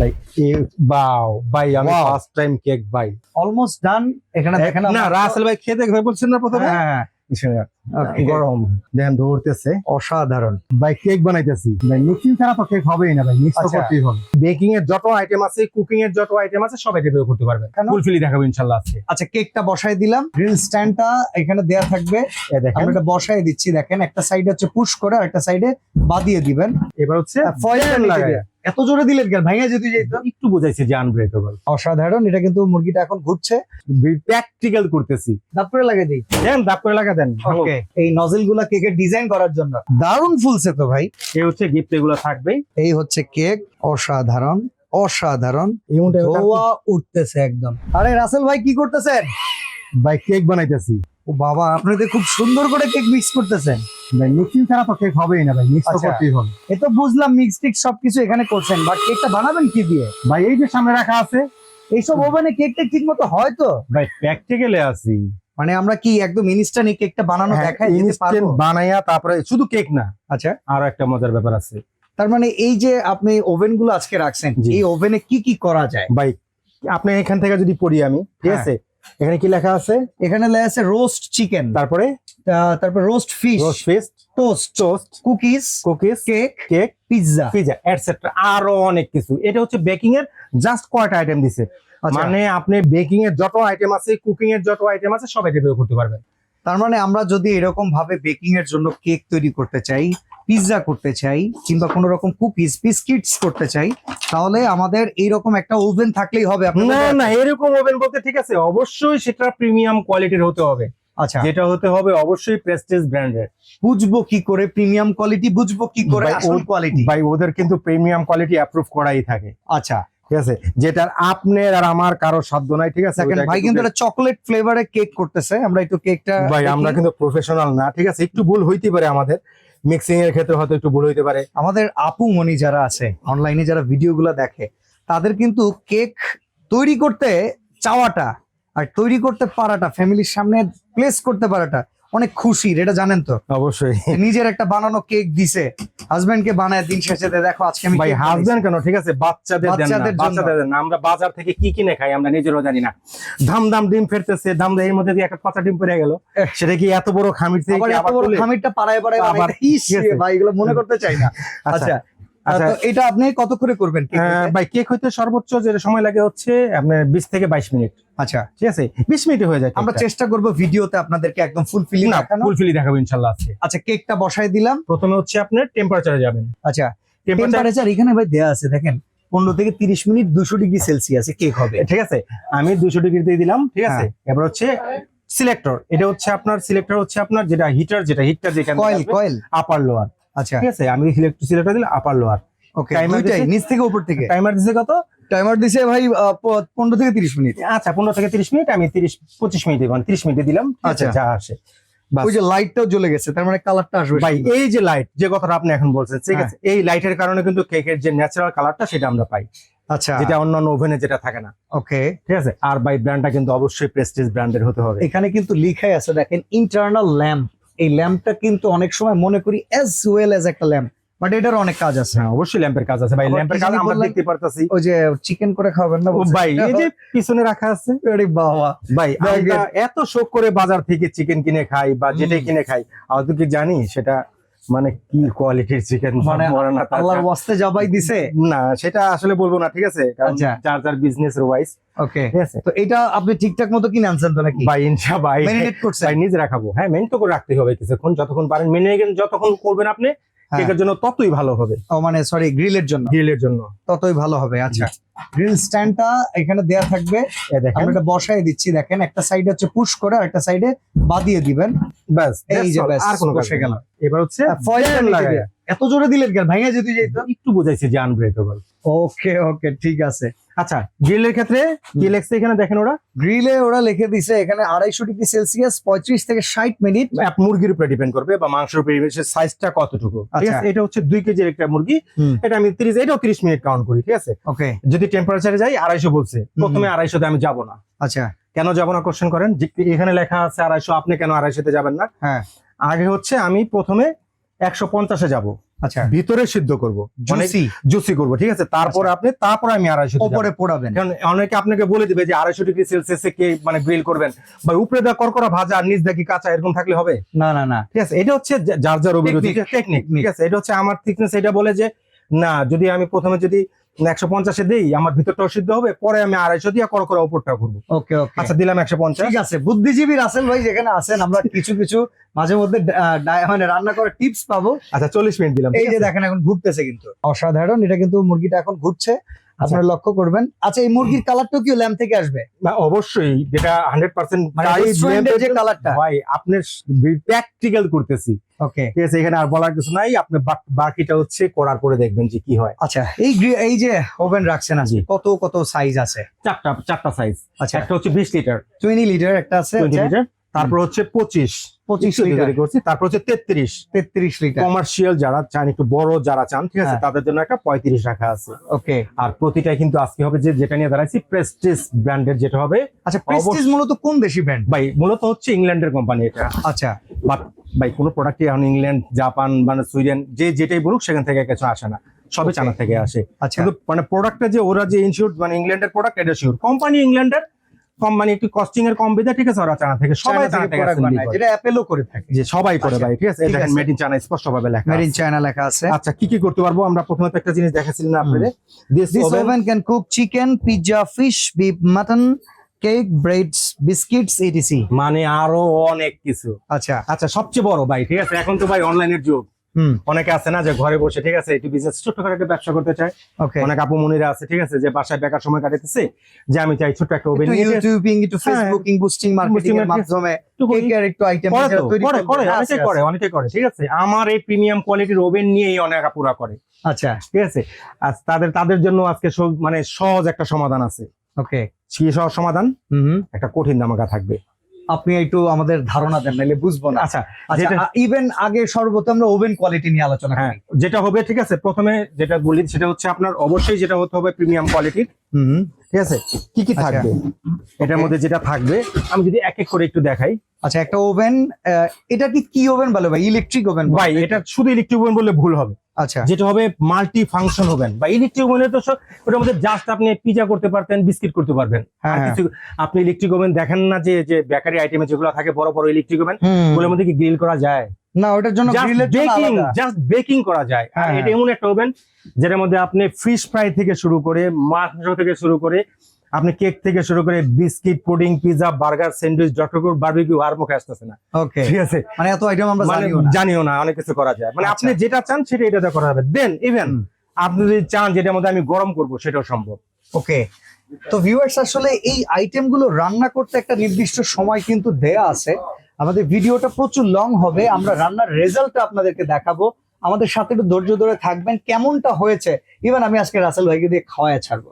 ভাই বাও ভাই আমি ফার্স্ট টাইম কেক ভাই। অলমোস্ট ডান এখানে দেখেন না রাসেল ভাই খেয়ে বলছেন না প্রথমে? হ্যাঁ Okay. গরম। দেখেন ধরতেছে অসাধারণ। ভাই কেক বানাইতেছি। ভাই মিক্সিং ছাড়া তো কেক হবেই না ভাই মিক্স আচ্ছা। করতেই হবে। বেকিং এর যত আইটেম আছে কুকিং এর যত আইটেম আছে সব আইটেম করতে পারবেন? ফুলফিলি দেখাবো ইনশাল্লাহ আজকে। আচ্ছা কেকটা বসাই দিলাম। গ্রিল স্ট্যান্ডটা এখানে দেয়া থাকবে। দেখেন। আমরা এটা দিচ্ছি দেখেন। একটা সাইডে হচ্ছে পুশ করে আর একটা সাইডে বাদিয়ে দিবেন। এবার হচ্ছে ফয়েল লাগায়। এত জোরে দিলেন কেন? ভাঙা যদি যেত একটু বুঝাইছি যে আনব্রেকেবল অসাধারণ এটা কিন্তু মুরগিটা এখন ঘুরছে। প্র্যাকটিক্যাল করতেছি। দাপ করে লাগিয়ে দিই। দেন দাপ করে লাগা দেন। ওকে এই নজেলগুলা কেকের ডিজাইন করার জন্য। দারুণ ফুলছে তো ভাই। এই হচ্ছে গিফট এগুলো থাকবেই এই হচ্ছে কেক অসাধারণ অসাধারণ। ধোয়া উঠতেছে একদম। আরে রাসেল ভাই কি করতেছেন? ভাই কেক বানাইতেছি। ও বাবা আপনি তো খুব সুন্দর করে কেক মিক্স করতেছেন। ভাই মিক্সিং ছাড়া তো কেক হবেই না ভাই মিক্স তো আচ্ছা। করতেই হবে। এ তো বুঝলাম মিক্স টিক্স সবকিছু এখানে করছেন বাট কেকটা বানাবেন কি দিয়ে? ভাই এই যে সামনে রাখা আছে। এইসব ওভেনে কেক টেক ঠিক মতো হয় তো? ভাই প্র্যাকটিক্যালে আছি। মানে আমরা কি একদম ইনস্ট্যান্ট এই কেকটা বানানো হ্যাঁ, দেখাই পারব? বানাইয়া তারপরে শুধু কেক না আচ্ছা। আর একটা মজার ব্যাপার আছে। তার মানে এই যে আপনি ওভেনগুলো আজকে রাখছেন। এই ওভেনে কি কি করা যায়? ভাই আপনি এখান থেকে যদি পড়ি আমি ঠিক হ্যাঁ। আছে? এখানে কি লেখা আছে? এখানে লেখা আছে রোস্ট চিকেন তারপরে? তারপর roast fish roast fist toast toast cookies cookies cake cake pizza pizza etcetera আরও অনেক কিছু। এটা হচ্ছে বেকিং এর জাস্ট কয়টা আইটেম দিছে? মানে মানে আপনি বেকিং এর যত আইটেম আছে কুকিং এর যত আইটেম আছে সব আইটেম করতে পারবেন। তার মানে আমরা যদি এরকম ভাবে বেকিং এর জন্য কেক তৈরি করতে চাই পিৎজা করতে চাই কিংবা কোনো রকম কুকিজ বিস্কিটস করতে চাই তাহলে আমাদের এইরকম একটা ওভেন থাকলেই হবে না? না এরকম ওভেন বলতে ঠিক আছে অবশ্যই সেটা প্রিমিয়াম কোয়ালিটির হতে হবে। আচ্ছা। যেটা হতে হবে অবশ্যই প্রেস্টিজ ব্র্যান্ডের বুঝব কি করে প্রিমিয়াম কোয়ালিটি বুঝব কি করে আসল কোয়ালিটি ভাই ওদের কিন্তু প্রিমিয়াম কোয়ালিটি অ্যাপ্রুভ করাই থাকে। আচ্ছা। ঠিক আছে? যেটার আপনার আর আমার কারও সাধ্য নাই ঠিক আছে? ভাই কিন্তু এটা চকলেট ফ্লেভারে কেক করতেছে আমরা একটু কেকটা ভাই আমরা কিন্তু প্রফেশনাল না ঠিক আছে? একটু ভুল হইতে পারে আমাদের। মিক্সিং এর ক্ষেত্রে হয়তো একটু ভুল হইতে পারে। আমাদের আপু মনি যারা আছে অনলাইনে যারা ভিডিওগুলো দেখে, তাদের কিন্তু কেক তৈরি করতে চাওয়াটা আর তৈরি করতে পারাটা ফ্যামিলির সামনে প্লেস করতে পারাটা অনেক খুশির এটা জানেন তো। অবশ্যই। নিজের একটা বানানো কেক দিছে হাজবেন্ড কে বানায় দিন শেষে দেখো আজকে আমি ভাই হাজবেন্ড কেন? ঠিক আছে বাচ্চাদের দেন না বাচ্চাদের দেন না। আমরা বাজার থেকে কি কিনে খাই আমরা নিজেরও জানি না। দাম দাম ডিম ফেরতেছে দাম দাম এর মধ্যে দিয়ে একটা পচা ডিম পড়ে গেল। সেটা কি এত বড় খামির থেকে আবার এত বড়? খামিরটা পাড়ায় পাড়ায় আবার ইস ভাই এগুলো মনে করতে চাই না। আচ্ছা। আচ্ছা। তো এটা আপনি কত করে করবেন cake ভাই কেক হইতে সর্বোচ্চ যে সময় লাগে হচ্ছে আপনার বিশ থেকে বাইশ মিনিট। আচ্ছা। ঠিক আছে? বিশ মিনিটে হয়ে যায় আমরা চেষ্টা করব ভিডিওতে আপনাদেরকে একদম ফুল ফিলিং ফুলফিলি দেখাবো ইনশাল্লাহ আজকে। আচ্ছা কেকটা বসাই দিলাম। প্রথমে হচ্ছে আপনার টেম্পারেচারে যাবেন। আচ্ছা টেম্পারেচার এখানে ভাই দেয়া আছে দেখেন পনেরো থেকে তিরিশ মিনিট দুশো ডিগ্রি সেলসিয়াসে কেক হবে। ঠিক আছে? আমি দুশো ডিগ্রিতে দিলাম ঠিক আছে? হ্যাঁ। এবার হচ্ছে সিলেক্টর এটা হচ্ছে আপনার সিলেক্টর হচ্ছে আপনার যেটা হিটার যেটা হিটটা যেখানে কয়েল কয়েল আপার লোয়ার আচ্ছা। ঠিক আছে আমি সিলেক্টর দিলে আপার লোয়ার ওকে দুইটাই দিছে? নিচ থেকে উপর থেকে। টাইমার দিছে কত? টাইমার দিছে ভাই পনেরো থেকে তিরিশ মিনিট। আচ্ছা পনেরো থেকে তিরিশ মিনিট আমি তিরিশ পঁচিশ মিনিট মানে তিরিশ মিনিটে দিলাম আচ্ছা। যা আসে। ওই যে লাইটটাও জ্বলে গেছে তার মানে কালারটা আসবে ভাই এই যে লাইট যে কথাটা আপনি এখন বলছেন ঠিক হ্যাঁ। আছে এই লাইটের কারণে কিন্তু কেকের যে ন্যাচারাল কালারটা সেটা আমরা পাই। আচ্ছা। যেটা অন্যান্য ওভেনে যেটা থাকে না। ওকে ঠিক আছে আর বাই ব্র্যান্ডটা কিন্তু অবশ্যই প্রেস্টিজ ব্র্যান্ডের হতে হবে। এখানে কিন্তু লিখাই আছে দেখেন ইন্টারনাল ল্যাম্প এই ল্যাম্পটা কিন্তু অনেক সময় মনে করি অ্যাজ ওয়েল অ্যাজ একটা ল্যাম্প বাট এটার অনেক কাজ আছে। হ্যাঁ অবশ্যই ল্যাম্পের কাজ আছে ভাই। ল্যাম্পের কাজ আমরা দেখতে পারতাছি। ওই যে চিকেন করে খাবেন না ভাই এই যে পিছনে রাখা আছে। আরে বাবা। ভাই এত শোক করে বাজার থেকে চিকেন কিনে খাই বা যেটাই কিনে খাই আদৌ কি জানি সেটা মানে কি কোয়ালিটির চিকেন মানে আল্লাহর ওয়াস্তে জবাই দিছে? না সেটা আসলে বলব না ঠিক আছে? কারণ আচ্ছা। যার যার বিজনেস ওয়াইজ ওকে ঠিক আছে? তো এটা আপনি ঠিকঠাক মতো কিনে আনছেন তো নাকি? ভাই ইনশা ভাই ম্যারিনেট করছেন? ভাই নিজে রাখাবো। হ্যাঁ মেন তো করে রাখতে হবে কিছুক্ষণ যতক্ষণ পারেন। মেনে যতক্ষণ করবেন আপনি হ্যাঁ। কেকের জন্য ততই ভালো হবে। ও মানে সরি গ্রিলের জন্য? গ্রিলের জন্য। ততই ভালো হবে আচ্ছা। গ্রিল স্ট্যান্ডটা এখানে দেয়া থাকবে। আমরা এটা বসাই দিচ্ছি দেখেন। একটা সাইডে হচ্ছে পুশ করে আর একটা সাইডে বাদিয়ে দিবেন। ব্যাস এই যে ব্যাস, আর কোনো বসে গেল। এবার হচ্ছে ফয়েল লাগায়। এত জোরে দিলেন কেন? ভাঙা যদি যেত একটু বুঝাইছি যে আনব্রেকেবল ওকে ওকে ঠিক আছে। আচ্ছা গ্রিলের ক্ষেত্রে কি লেখছে এখানে? দেখেন ওরা। গ্রিলে ওরা লিখে দিছে এখানে আড়াইশো ডিগ্রি সেলসিয়াস পঁয়ত্রিশ থেকে ষাট মিনিট। মুরগির উপরে ডিপেন্ড করবে বা মাংসের উপরে সাইজটা কতটুকু। ঠিক আচ্ছা। আছে? এটা হচ্ছে দুই কেজির একটা মুরগি। এটা আমি তিরিশ এটাও তিরিশ মিনিট কাউন্ট করি ঠিক আছে? ওকে যদি টেম্পারেচারে যাই আড়াইশো বলছে। প্রথমে আড়াইশোতে আমি যাব না। আচ্ছা। কেন যাব না কোশ্চেন করেন? এখানে লেখা আছে আড়াইশো আপনি কেন আড়াইশোতে যাবেন না? হ্যাঁ। আগে হচ্ছে আমি প্রথমে একশো পঞ্চাশে যাব। আচ্ছা। ভিতরে সিদ্ধ করব। জুসি জুসি করব ঠিক আছে? তারপর আপনি তারপর আমি আড়াইশো পোড়াবেন। কারণ অনেকে আপনাকে বলে দিবে যে আড়াইশো ডিগ্রি সেলসিয়াসে কে মানে গ্রিল করবেন। বা উপরে দা করকরা ভাজা আর নিচ দেখি কাঁচা এরকম থাকলে হবে? না না না। ঠিক আছে? এটা হচ্ছে যার যার টেকনিক ঠিক আছে? এটা হচ্ছে আমার থিকনেস এটা বলে যে না যদি আমি প্রথমে যদি একশো পঞ্চাশে দিই আমার ভিতরটাও সিদ্ধ হবে পরে আমি আড়াইশো দিয়ে করকরা উপরটা করব ওকে ওকে আচ্ছা দিলাম একশো পঞ্চাশ। ঠিক আছে বুদ্ধিজীবী রাসেল ভাই যেখানে আছেন আমরা কিছু কিছু মাঝে মধ্যে মানে রান্না করার টিপস পাবো। আচ্ছা চল্লিশ মিনিট দিলাম এই যে দেখেন এখন ঘুরতেছে কিন্তু। অসাধারণ এটা কিন্তু মুরগিটা এখন ঘুরছে। আপনারা লক্ষ্য করবেন। আচ্ছা এই মুরগির কালারটাও কি ল্যাম্প থেকে আসবে? না, অবশ্যই যেটা হান্ড্রেড পার্সেন্ট মানে এর যে কালারটা ভাই আপনার প্র্যাকটিক্যাল করতেছি। ওকে ঠিক আছে এখানে আর বলার কিছু নাই আপনি বাক- বাকিটা হচ্ছে করার পরে দেখবেন যে কি হয়। আচ্ছা এই এই যে ওভেন রাখছেন আজকে কত কত সাইজ আছে? চারটা চারটা সাইজ আচ্ছা। একটা হচ্ছে বিশ লিটার টোয়েন্টি লিটার একটা আছে টোয়েন্টি লিটার তারপর হচ্ছে পঁচিশ। পঁচিশ লিটার। করছি। তারপর হচ্ছে তেত্রিশ। তেত্রিশ লিটার। কমার্শিয়াল যারা চান একটু বড় যারা চান ঠিক আছে হ্যাঁ। তাদের জন্য একটা পঁয়ত্রিশ রাখা আছে। ওকে। আর প্রতিটা কিন্তু আজকে হবে যে যেটা নিয়ে দাঁড়াইছি প্রেস্টিজ ব্র্যান্ডের যেটা হবে আচ্ছা প্রেস্টিজ মূলত কোন দেশি ব্র্যান্ড ভাই মূলত হচ্ছে ইংল্যান্ডের কোম্পানি এটা। আচ্ছা। বাট ভাই কোনো প্রোডাক্টই এখন ইংল্যান্ড জাপান মানে সুইডেন যে যেটাই বলুক সেখান থেকে কিছু আসে না। সবই Okay. চায়না থেকে আসে। আচ্ছা। কিন্তু মানে প্রোডাক্টটা যে ওরা যে ইনশিওর মানে ইংল্যান্ডের প্রোডাক্ট এটা শিওর কোম্পানি ইংল্যান্ডের কম মানে একটু কস্টিং এর কম বেদা ঠিক আছে ওরা চায়না থেকে সবাই চায়না থেকে। যেটা অ্যাপেলও করে থাকে। যে সবাই করে আচ্ছা, ভাই ঠিক আছে এটা আছে। মেড ইন চায়না স্পষ্ট ভাবে লেখা মেড ইন। চায়না লেখা আছে। আচ্ছা কি কি করতে পারব? আমরা প্রথমে একটা জিনিস দেখাচ্ছিলাম না আপনাদের। This oven can cook chicken, pizza, fish, beef, mutton, cake, breads, biscuits, etc. মানে আরও অনেক কিছু। আচ্ছা। আচ্ছা সবচেয়ে বড় ভাই ঠিক আছে? এখন তো ভাই অনলাইনের যুগ। অনেকে আছে না যে ঘরে বসে ঠিক আছে একটু বিজনেস ছোট্ট করে একটা ব্যবসা করতে চায়। অনেক আপু মনিরা আছে ঠিক আছে যে বাসায় বেকার সময় কাটাতেছে যে আমি চাই ছোট্ট একটা ওভেন ইউটিউবিং একটু ফেসবুকিং বুস্টিং মার্কেটিং এর মাধ্যমে কেকের একটু আইটেম করে তৈরি করে, করে, হ্যাঁ, অনেকে করে অনেকে করে ঠিক আছে। আমার এই প্রিমিয়াম কোয়ালিটির ওভেন নিয়েই অনেক আপুরা করে। আচ্ছা। ঠিক আছে? আর তাদের তাদের জন্য আজকে মানে সহজ একটা সমাধান আছে। ওকে কি সহজ সমাধান? হুম একটা কঠিন দামাকা থাকবে। আপনি একটু আমাদের ধারণা দেন নাহলে বুঝব না। আচ্ছা আচ্ছা ইভেন আগে সর্বত আমরা ওভেন কোয়ালিটি নিয়ে আলোচনা হ্যাঁ যেটা হবে ঠিক আছে প্রথমে যেটা বলি সেটা হচ্ছে আপনার অবশ্যই যেটা হতে হবে প্রিমিয়াম কোয়ালিটির হুম। ঠিক আছে? কি কি আচ্ছা। থাকবে? এটার মধ্যে যেটা থাকবে আমি যদি এক এক করে একটু দেখাই। আচ্ছা একটা ওভেন এটা কি কি ওভেন বলে ভাই? ইলেকট্রিক ওভেন ভাই এটা শুধু ইলেকট্রিক ওভেন বললে ভুল হবে। আচ্ছা। যেটা হবে মাল্টি ফাংশন ওভেন। বা ইলেকট্রিক ওভেনে তো ওটার মধ্যে জাস্ট আপনি পিজা করতে পারতেন বিস্কিট করতে পারবেন। হ্যাঁ, হ্যাঁ। আপনি ইলেকট্রিক ওভেন দেখেন না যে যে বেকারি আইটেমে যেগুলো থাকে বড় বড় ইলেকট্রিক ওভেন ওগুলোর মধ্যে কি গ্রিল করা যায়? না ওটার জন্য গ্রিলের জন্য বেকিং জাস্ট বেকিং করা যায়। আর হ্যাঁ, এটা এমন একটা ওভেন যেটার মধ্যে আপনি ফিশ ফ্রাই থেকে শুরু করে মাংস থেকে শুরু করে আপনি কেক থেকে শুরু করে biscuit pudding pizza burger sandwich doctor barbecue আর মুখে আসতেছে না। ওকে ঠিক আছে? মানে এত আইটেম আমরা মানে জানিও না। জানিও না অনেক কিছু করা যায়। মানে আচ্ছা। আপনি যেটা চান সেটা এটাতে করা যাবে। দেন ইভেন আপনি যদি চান যেটার মধ্যে আমি গরম করব সেটাও সম্ভব। ওকে তো ভিউয়ার্স আসলে এই আইটেমগুলো রান্না করতে একটা নির্দিষ্ট সময় কিন্তু দেয়া আছে। আমাদের ভিডিওটা প্রচুর লং হবে আমরা রান্নার রেজাল্টটা আপনাদেরকে দেখাবো। আমাদের সাথে একটু ধৈর্য ধরে থাকবেন কেমনটা হয়েছে? ইভেন আমি আজকে রাসেল ভাইকে দিয়ে খাওয়ায় ছাড়বো?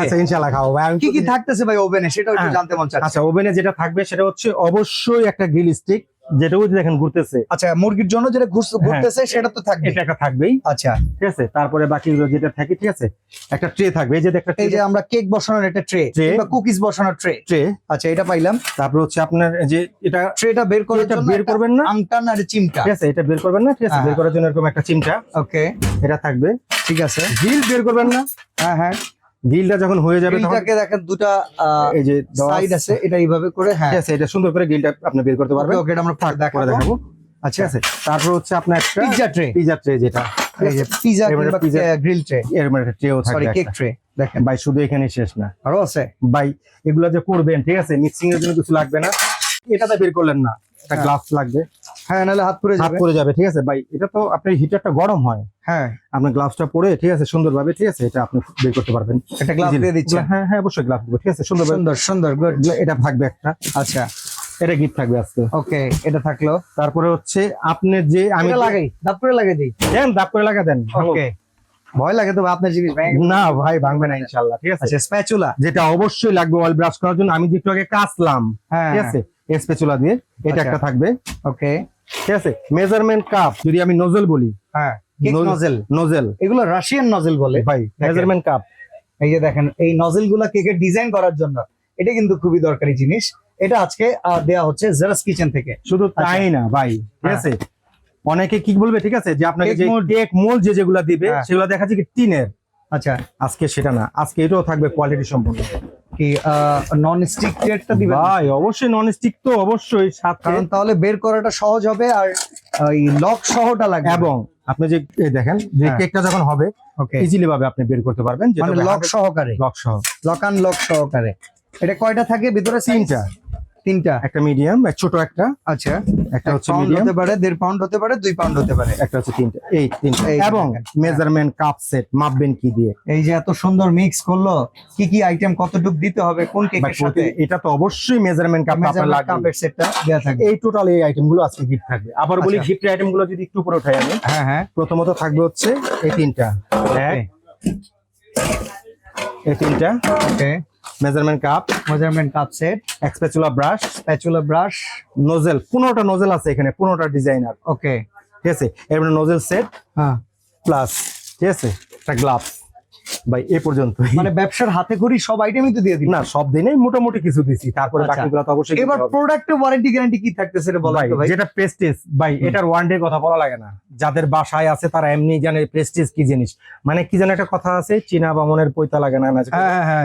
আচ্ছা ইনশাআল্লাহ খাওয়াবো কি কি থাকতেছে ভাই ওভেনে সেটা একটু হ্যাঁ। জানতে মন চাচ্ছে। আচ্ছা ওভেনে যেটা থাকবে সেটা হচ্ছে অবশ্যই একটা গ্রিল স্টিক যেটা ওই দেখেন ঘুরতেছে। আচ্ছা মুরগির জন্য যেটা ঘুরছে- ঘুরতেছে সেটা তো থাকবে। এটা একটা থাকবেই। আচ্ছা। ঠিক আছে? তারপরে বাকিগুলো যেটা থাকে ঠিক আছে? একটা ট্রে থাকবে। এই যে একটা এই যে আমরা কেক বসানোর একটা ট্রে। কিংবা কুকিজ বসানোর ট্রে ট্রে আচ্ছা এটা পাইলাম। তারপর হচ্ছে আপনার যে এটা ট্রেটা বের করার এটা জন্য বের করবেন না? আংটান আর চিমটা। ঠিক আছে এটা বের করবেন না? ঠিক আছে হ্যাঁ। বের করার জন্য এরকম একটা চিমটা। ওকে এটা থাকবে। ঠিক আছে। গ্রিল বের করবেন না? হ্যাঁ হ্যাঁ। গ্রিলটা যখন হয়ে যাবে গ্রিলটাকে দেখেন দুটা এই যে সাইড আছে। এটা এইভাবে করে হ্যাঁ। আছে এটা সুন্দর করে গ্রিলটা আপনি বের করতে পারবেন। ওকে এটা আমরা পরে করে দেখাবো। দেখাবো। আচ্ছা আছে। তারপর হচ্ছে আপনার একটা পিৎজা ট্রে পিজা ট্রে যেটা এই যে pizza- গ্রিল ট্রে এর একটা ট্রেও সরি কেক ট্রে দেখেন। ভাই শুধু এখানে শেষ না। আরও আছে। ভাই এগুলো যে করবেন ঠিক আছে? মিক্সিং এর জন্য কিছু লাগবে না। এটাতে বের করলেন না। একটা হ্যাঁ। গ্লাস লাগবে। হ্যাঁ নাহলে হাত পুড়ে হাত পড়ে যাবে ঠিক আছে? ভাই এটা তো আপনার হিটারটা গরম হয়। হ্যাঁ। আপনি গ্লাভসটা পরে ঠিক আছে সুন্দরভাবে ঠিক আছে এটা আপনি বের করতে পারবেন। একটা দিয়ে দিচ্ছে। হ্যাঁ হ্যাঁ অবশ্যই গ্লাভ দিব ঠিক আছে সুন্দর সুন্দর গুড এটা থাকবে একটা। আচ্ছা। এটা গিফট থাকবে আজকে। ওকে এটা থাকল। তারপরে হচ্ছে আপনি যে আমি লাগাই দাপ করে লাগিয়ে দিই। দেন দাপ করে লাগা দেন। ওকে। ভয় লাগে তো আপনার জিনিস না ভাই ভাঙবে না ইনশাল্লাহ ঠিক আছে? আচ্ছা স্প্যাচুলা যেটা অবশ্যই লাগবে অয়েল ব্রাশ করার জন্য আমি যে একটু আগে কাচলাম হ্যাঁ ঠিক আছে? স্পেচুলা দিয়ে এটা আচ্ছা। একটা থাকবে। ওকে। ঠিক আছে? মেজারমেন্ট কাপ যদি আমি নজল বলি। হ্যাঁ নজেল নজেল এগুলো রাশিয়ান নজেল বলে। ভাই মেজারমেন্ট কাপ এই যে দেখেন এই নজেলগুলা কেকের ডিজাইন করার জন্য। এটা কিন্তু খুবই দরকারি জিনিস। এটা আজকে দেয়া হচ্ছে জেরাস কিচেন থেকে। শুধু তাই আচ্ছা। না ভাই? ঠিক হ্যাঁ। আছে? অনেকে কি বলবে ঠিক আছে? যে আপনাকে যে। কেক মোল যে যেগুলো দিবে হ্যাঁ। সেগুলো দেখা যাচ্ছে কি টিনের আচ্ছা। আজকে সেটা না। আজকে এটাও থাকবে কোয়ালিটি সম্পূর্ণ কি নন স্টিক প্লেটটা দিবেন? ভাই অবশ্যই নন স্টিক তো অবশ্যই কারণ তাহলে বের করাটা সহজ হবে আর ওই লক সহটা লাগবে। এবং আপনি যে দেখেন যে হ্যাঁ। কেকটা যখন হবে ইজিলি ভাবে আপনি বের করতে পারবেন মানে লক সহকারে। লক সহ। লক আন লক সহকারে। এটা কয়টা থাকে? ভিতরে? তিনটা। তিনটা। একটা মিডিয়াম ছোট একটা আচ্ছা। একটা হচ্ছে মিডিয়াম হতে পারে দেড় পাউন্ড হতে পারে দুই পাউন্ড হতে পারে। একটা হচ্ছে তিনটা। এই তিনটা। এবং মেজারমেন্ট কাপ সেট মাপবেন কি দিয়ে? এই যে এত সুন্দর মিক্স করল কি কি আইটেম কতটুক দিতে হবে কোন কেকের সাথে? এটা তো অবশ্যই মেজারমেন্ট কাপ আপনার লাগবে। কাপের সেটটা দেয়া থাকবে। এই টোটাল এই আইটেমগুলো আজকে গিফট থাকবে। আবার বলি আচ্ছা। গিফটের আইটেমগুলো যদি একটু উপরে উঠাই আমি। হ্যাঁ হ্যাঁ। প্রথমত থাকবে হচ্ছে এই তিনটা। এক এই তিনটা। Okay measurement cup measurement cup set spatula brush spatula brush nozzle পনেরোটা নোজেল আছে এখানে পনেরোটা ডিজাইনার ওকে ঠিক আছে? এরপরে নোজেল সেট হ্যাঁ। প্লাস ঠিক আছে? একটা গ্লাভস ভাই এ পর্যন্ত মানে ব্যবসার হাতে করি সব আইটেমই তো দিয়ে দিন না সব দিনেই মোটামুটি কিছু দিছি। তারপরে আচ্ছা। বাকিগুলো তো অবশ্যই এবার হবে। প্রোডাক্টের ওয়ারেন্টি গ্যারান্টি কি থাকতেছে এটা বলা ভাই যেটা প্রেস্টিজ ভাই এটার ওয়ান ডে কথা বলা লাগে না। যাদের বাসায় আছে তারা এমনি জানে প্রেস্টিজ কি জিনিস। মানে কি জানে একটা কথা আছে চীনা বামনের পয়তা লাগে না হ্যাঁ হ্যাঁ হ্যাঁ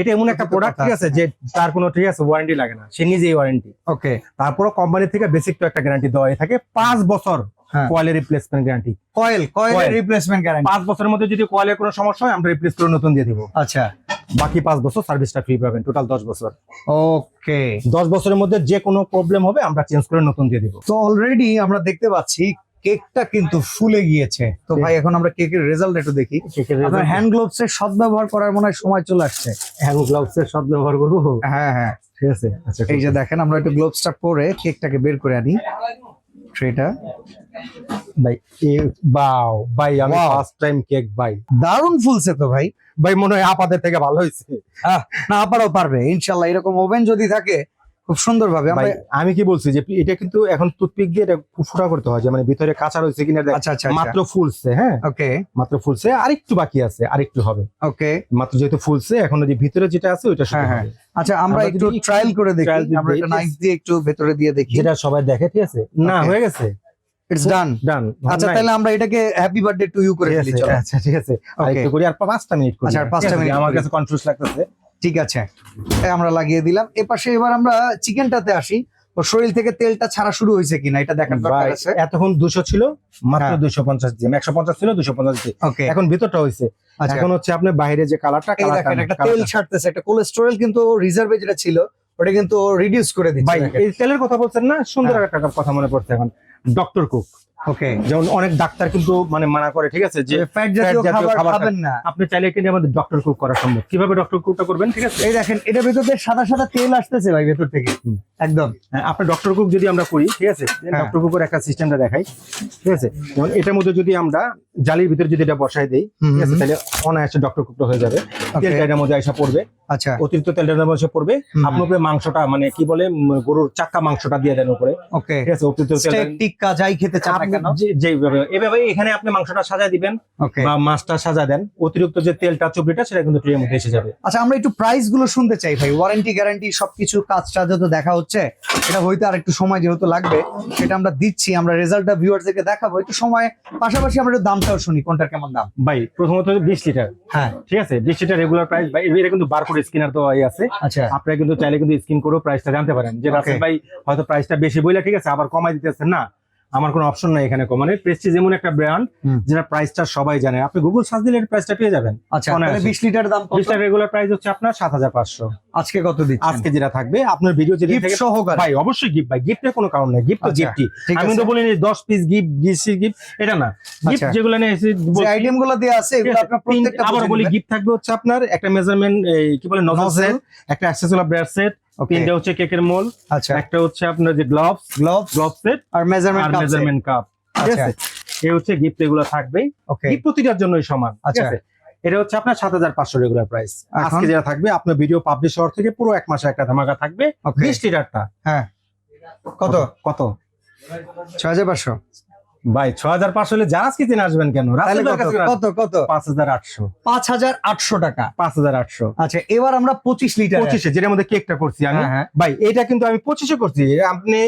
এটা এমন একটা প্রোডাক্ট ঠিক আছে যে তার কোনো ঠিক আছে ওয়ারেন্টি লাগে না। সে নিজেই ওয়ারেন্টি ওকে তারপরে কোম্পানি থেকে বেসিক তো একটা গ্যারান্টি দেওয়া থাকে। পাঁচ বছর। কোয়ালের রিপ্লেসমেন্ট গ্যারান্টি কয়েল কয়েলের রিপ্লেসমেন্ট গ্যারান্টি পাঁচ বছরের মধ্যে যদি কোয়ালের কোনো সমস্যা হয় আমরা রিপ্লেস করে নতুন দিয়ে দিব। আচ্ছা। বাকি পাঁচ বছর সার্ভিসটা ফ্রি পাবেন টোটাল দশ বছর। ওকে দশ বছরের মধ্যে যে কোনো প্রবলেম হবে আমরা চেঞ্জ করে নতুন দিয়ে দিব। তো অলরেডি আমরা দেখতে পাচ্ছি কেকটা কিন্তু ফুলে গিয়েছে। তো ভাই এখন আমরা কেকের রেজাল্ট একটু দেখি। আপনার হ্যান্ড গ্লোভস এর সদ্ব্যবহার করার মনে হয় সময় চলে আসছে। হ্যান্ড গ্লোভস এর সব ব্যবহার করব? হ্যাঁ হ্যাঁ। ঠিক আছে। আচ্ছা এই যে দেখেন আমরা একটু গ্লোভসটা পরে কেকটাকে বের করে আনি। ট্রেটা ভাই বাও ভাই আমি ফার্স্ট টাইম কেক ভাই। দারুণ ফুলছে তো ভাই। ভাই মনে হয় আপাদের থেকে ভালো হয়েছে। আহ, না আপারও পারবে। ইনশাল্লাহ এরকম ওভেন যদি থাকে খুব সুন্দর ভাবে ভাই আমি কি বলছি যে এটা কিন্তু এখন টুথপিক দিয়ে এটা ফুটা করতে হয় যে মানে ভিতরে কাঁচা রয়েছে কিনা দেখ আচ্ছা আচ্ছা মাত্র ফুলছে হ্যাঁ? ওকে। মাত্র ফুলছে আরেকটু বাকি আছে আরেকটু হবে। ওকে। মাত্র যেহেতু ফুলছে এখন যে ভিতরে যেটা আছে ওইটা হ্যাঁ, হ্যাঁ। আচ্ছা আমরা একটু ট্রায়াল করে দেখি আমরা একটা। নাইফ দিয়ে একটু ভেতরে দিয়ে দেখি। যেটা সবাই দেখে ঠিক আছে? না হয়ে গেছে? ইটস ডান ডান আচ্ছা তাহলে আমরা এটাকে হ্যাপি বার্থডে টু ইউ করে ফেলি চলো। আচ্ছা ঠিক আছে। আর একটু করি আর পাঁচটা মিনিট করি। আচ্ছা, আর পাঁচটা ঠিক আছে? মিনিট আমার কাছে কনফিউজ লাগতেছে। ঠিক আছে আমরা লাগিয়ে দিলাম। এ পাশে এবার আমরা চিকেনটাতে আসি। শরীর থেকে তেলটা ছাড়া শুরু হয়েছে কিনা এটা দেখেন এতক্ষণ দুশো ছিল মাত্র হ্যাঁ। দুশো পঞ্চাশ জিএম একশো পঞ্চাশ ছিল দুশো পঞ্চাশ এখন ভিতরটা হয়েছে। আচ্ছা। এখন হচ্ছে আপনি বাইরে যে কালারটা দেখেন একটা তেল ছাড়তেছে একটা কোলেস্টেরল কিন্তু রিজার্ভে যেটা ছিল ওটা কিন্তু রিডিউস করে দিচ্ছে। এই তেলের কথা বলছেন না? সুন্দর হ্যাঁ। একটা কথা মনে পড়ছে এখন। ডক্টর কুক ওকে যেমন অনেক ডাক্তার কিন্তু মানে মানা করে ঠিক আছে যে ফ্যাট জাতীয় খাবার খাবেন না। আপনি চাইলে কিন্তু আমাদের ডক্টর কুক করা সম্ভব। কীভাবে ডক্টর কুকটা করবেন ঠিক আছে? এই দেখেন এটা ভেতর সাদা সাদা তেল আসতেছে ভাই ভেতর থেকে। একদম। হ্যাঁ, আপনার ডক্টর কুক যদি আমরা করি ঠিক আছে হ্যাঁ। ডক্টর কুকের একটা সিস্টেমটা দেখাই ঠিক আছে? যেমন এটার মধ্যে যদি আমরা জালির ভিতরে যদি এটা বসাই দেই ঠিক আছে তাহলে অনায়াসে ডক্টর কুকটা হয়ে যাবে। তেলটা এটার মধ্যে এসে পড়বে। আচ্ছা। অতিরিক্ত তেলটা এটার মধ্যে পড়বে। আপনার উপরে মাংসটা মানে কি বলে গরুর চাক্কা মাংসটা দিয়ে দেন উপরে। ওকে ঠিক আছে অতিরিক্ত তেল টিক্কা যাই খেতে চান আপনি কেন? যেভাবে এভাবে এখানে আপনি মাংসটা সাজা দিবেন বা মাছটা সাজা দেন অতিরিক্ত যে তেলটা চুবড়িটা সেটা কিন্তু ট্রের মধ্যে এসে যাবে। আচ্ছা আমরা একটু প্রাইসগুলো শুনতে চাই ভাই। ওয়ারেন্টি গ্যারান্টি সবকিছু কাজটা যত দেখা হচ্ছে এটা হইতে আর একটু সময় যেহেতু লাগবে সেটা আমরা দিচ্ছি আমরা রেজাল্টটা ভিউয়ারদেরকে দেখাবো। একটু সময় পাশাপাশি আমরা দামটাও শুনি কোনটার কেমন দাম? ভাই প্রথমত বিশ লিটার হ্যাঁ। ঠিক আছে? বিশ লিটার রেগুলার প্রাইস ভাই এটা কিন্তু বারকোড স্ক্যানার তো আছে। আচ্ছা। আপনারা কিন্তু চাইলে কিন্তু স্ক্রিন করেও প্রাইসটা জানতে পারেন। যে. রাসেল ভাই হয়তো প্রাইসটা বেশি বইলে ঠিক আছে আবার কমাই দিতেছেন না। আমার কোনো অপশন নাই এখানে কমানোর। প্রেস্টিজ এমন একটা ব্র্যান্ড। যেটা প্রাইসটা সবাই জানে। আপনি গুগল সার্চ দিলে প্রাইসটা পেয়ে যাবেন। আচ্ছা অনায়াসে। তাহলে বিশ লিটার দাম কত? বিশ লিটার রেগুলার প্রাইস হচ্ছে আপনার সাত হাজার পাঁচশো। আজকে কত দিচ্ছেন? আজকে যেটা থাকবে আপনার ভিডিও যেটা গিফট থেকে সহকারে। ভাই অবশ্যই গিফট ভাই গিফটের কোনো কারণ নাই। গিফট তো আচ্ছা, গিফটই আমি আছে। তো বলিনি দশ পিস গিফট বিশ গিফট এটা না। গিফট আচ্ছা। যেগুলো নিয়ে এসে যে বলছি, আইটেমগুলো দেওয়া আছে এগুলো আপনার প্রত্যেকটা আবার বলি গিফট থাকবে হচ্ছে আপনার একটা মেজারমেন্ট কি বলে নজল সেট একটা সেট Okay, তিনটা হচ্ছে কেকের মোল আচ্ছা। একটা হচ্ছে আপনার যে গ্লাভস গ্লোভস গ্লাভ সেট আর মেজারমেন্ট আর মেজারমেন্ট কাপ ঠিক। আছে? এই হচ্ছে গিফট এগুলো থাকবেই। ওকে গিফট প্রতিটার জন্যই সমান। আচ্ছা। এটা হচ্ছে আপনার সাত হাজার পাঁচশো রেগুলার প্রাইস? আজকে যেটা থাকবে আপনার ভিডিও পাবলিশ হওয়ার থেকে পুরো এক মাসে একটা ধামাকা থাকবে। বিশ লিটারটা হ্যাঁ। কত? কত? ছয় হাজার পাঁচশো। ভাই ছ হাজার পাঁচশো হলে জাহাজ কি দিন আসবেন কেন? কত কত পাঁচ হাজার আটশো। পাঁচ হাজার আটশো টাকা। পাঁচ হাজার আটশো। আচ্ছা এবার আমরা পঁচিশ লিটার পঁচিশে যেটার মধ্যে কেকটা করছি আমি। হ্যাঁ হ্যাঁ। ভাই এটা কিন্তু আমি পঁচিশে করছি। আপনি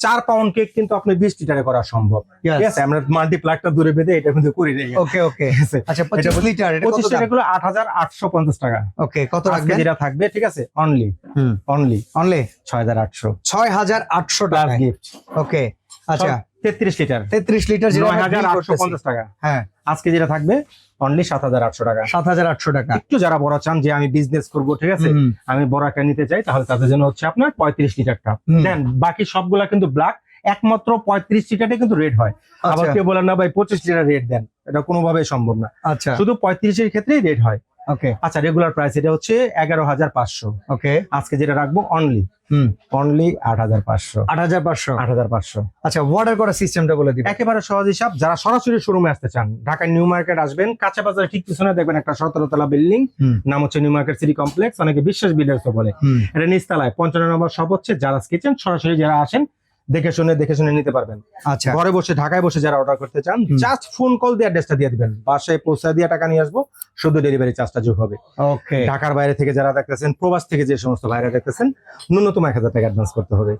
চার পাউন্ড কেক কিন্তু আপনি বিশ লিটারে করা সম্ভব। ঠিক আছে? আমরা মাল্টিপ্লাকটা দূরে বেঁধে এটা কিন্তু করি রেখে ওকে ওকে আচ্ছা পঁচিশ লিটার পঁচিশ লিটারগুলো আট হাজার আটশো পঞ্চাশ টাকা। ওকে কত আজকে যেটা থাকবে ঠিক আছে? অনলি হুম। অনলি অনলি ছয় হাজার আটশো। ছয় হাজার আটশো টাকা গিফট ওকে আচ্ছা। তেত্রিশ লিটার। তেত্রিশ লিটার নয় হাজার আটশো পঞ্চাশ টাকা। হ্যাঁ। আজকে যেটা থাকবে অনলি সাত হাজার আটশো টাকা। সাত হাজার আটশো টাকা। একটু যারা বড় চান যে আমি বিজনেস করব ঠিক আছে? আমি বড় একটা নিতে চাই তাহলে তাদের জন্য হচ্ছে আপনার পঁয়ত্রিশ লিটারটা। দেন বাকি সবগুলা কিন্তু ব্ল্যাক একমাত্র পঁয়ত্রিশ লিটারে কিন্তু রেড হয়। আবার আচ্ছা কেউ বলেন না ভাই পঁচিশ লিটার রেট দেন। এটা কোনোভাবেই সম্ভব না। আচ্ছা। শুধু পঁয়ত্রিশের ক্ষেত্রেই রেট হয়। ওকে আচ্ছা রেগুলার প্রাইস এটা হচ্ছে এগারো হাজার পাঁচশো। ওকে আজকে যেটা রাখব অনলি হুম। অনলি আট হাজার পাঁচশো। আট হাজার পাঁচশো। আট হাজার পাঁচশো। আচ্ছা অর্ডার করার সিস্টেমটা বলে দিবেন। একেবারে সহজ হিসাব যারা সরাসরি শোরুমে আসতে চান ঢাকা নিউ মার্কেট আসবেন কাঁচা বাজারে ঠিক পিছনে দেখবেন একটা সতেরো তলা বিল্ডিং নাম হচ্ছে নিউ মার্কেট সিটি কমপ্লেক্স অনেকে বিশ্বাস বিল্ডার্স বলে। এটা নিচতলায় পঞ্চান্ন নম্বর শপ হচ্ছে জারাস কিচেন সরাসরি যারা আসেন দেখে শুনে দেখে শুনে নিতে পারবেন। আচ্ছা। ঘরে বসে ঢাকায় বসে যারা অর্ডার করতে চান জাস্ট ফোন কল দিয়ে অ্যাড্রেসটা দিয়ে দিবেন। বাসায় পৌঁছা দিয়ে টাকা নিয়ে আসব শুধু ডেলিভারি চার্জটা যোগ হবে। ওকে ঢাকার বাইরে থেকে যারা দেখতেছেন প্রবাস থেকে যে সমস্ত বাইরে দেখতেছেন ন্যূনতম এক হাজার টাকা অ্যাডভান্স করতে হবে।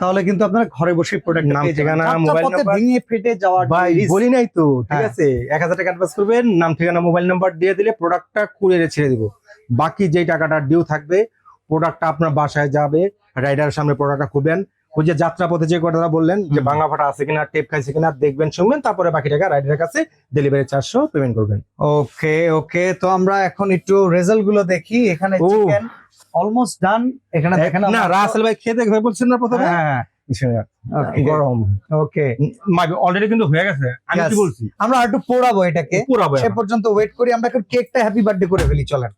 তাহলে কিন্তু আপনারা ঘরে বসে প্রোডাক্ট নাম, ঠিকানা, মোবাইল নাম্বার। ভেঙে ফেটে যাওয়ার ভাই বলি নাই তো ঠিক হ্যাঁ। আছে? এক হাজার টাকা অ্যাডভান্স করবেন নাম ঠিকানা মোবাইল নাম্বার দিয়ে দিলে প্রোডাক্টটা কুরিয়ারে ছেড়ে দিব। বাকি যেই টাকাটা ডিউ থাকবে প্রোডাক্টটা আপনার বাসায় যাবে রাইডার সামনে প্রোডাক্টটা খুবেন ওই যে যাত্রাপথে যে কথাটা বললেন যে ভাঙা ফাটা আছে কিনা টেপ খাইছে কিনা দেখবেন শুনবেন তারপরে বাকি টাকা রাইডারের কাছে ডেলিভারি পেমেন্ট করবেন। ওকে ওকে তো আমরা এখন একটু রেজাল্টগুলো দেখি। এখানে চিকেন অলমোস্ট ডান এখানে দেখেন না রাসেল ভাই খেয়ে দেখবে বলছেন না প্রথমে? হ্যাঁ গরম। ওকে। অলরেডি কিন্তু হয়ে গেছে। আমি কি বলছি? আমরা একটু পোড়াবো এটাকে। সে পর্যন্ত ওয়েট করি। আমরা কেকটা হ্যাপি বার্থডে করে ফেলি চলেন।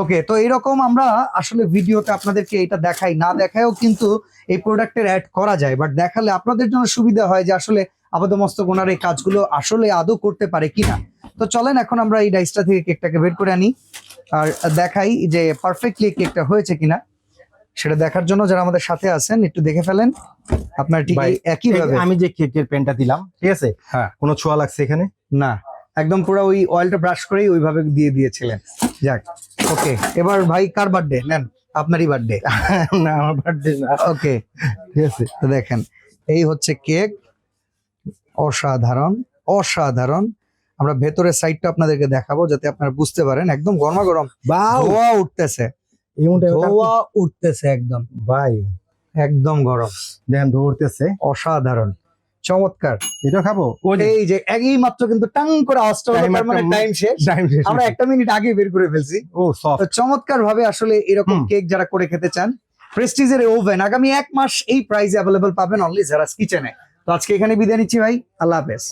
ওকে তো এরকম আমরা আসলে ভিডিওতে আপনাদেরকে এটা দেখাই। না দেখায়ও কিন্তু এই প্রোডাক্টের অ্যাড করা যায় বাট দেখালে আপনাদের জন্য সুবিধা হয় যে আসলে আপাতমস্তক ওনার এই কাজগুলো আসলে আদৌ করতে পারে কিনা। তো চলেন এখন আমরা এই ডাইসটা থেকে কেকটাকে বের করে আনি আর দেখাই যে পারফেক্টলি কেকটা হয়েছে কিনা। সেটা দেখার জন্য যারা আমাদের সাথে আছেন একটু দেখে ফেলেন। আপনার ঠিক একই ভাবে আমি যে কেকের পেনটা দিলাম ঠিক আছে? হ্যাঁ। কোনো ছোঁয়া লাগছে এখানে? না। একদম পুরো ওই অয়েলটা ব্রাশ করেই ওইভাবে দিয়ে দিয়েছিলেন। যাক ওকে এবার ভাই কার বার্থডে নেন আপনারই বার্থডে না আমার বার্থডে না। ওকে ঠিক আছে তো দেখেন এই হচ্ছে কেক অসাধারণ অসাধারণ। আমরা ভেতরের সাইডটা আপনাদেরকে দেখাবো যাতে আপনারা বুঝতে পারেন একদম গরমা গরম ধোয়া উঠতেছে। ধোয়া উঠতেছে একদম। ভাই একদম গরম। দেখেন দৌড়তেছে অসাধারণ। চমৎকার। এটা খাব? এই যে একই মাত্র কিন্তু টাং করে আওয়াজটা মানে টাইম শেষ। টাইম শেষ আমরা একটা মিনিট আগে বের করে ফেলছি। ও সফট তো চমৎকার ভাবে আসলে এরকম কেক যারা করে খেতে চান প্রেস্টিজের ওভেন আগামী এক মাস এই প্রাইজে অ্যাভেলেবল পাবেন অনলি জারাস কিচেনে তো আজকে এখানে বিদায় নিচ্ছি ভাই আল্লাহ হাফেজ।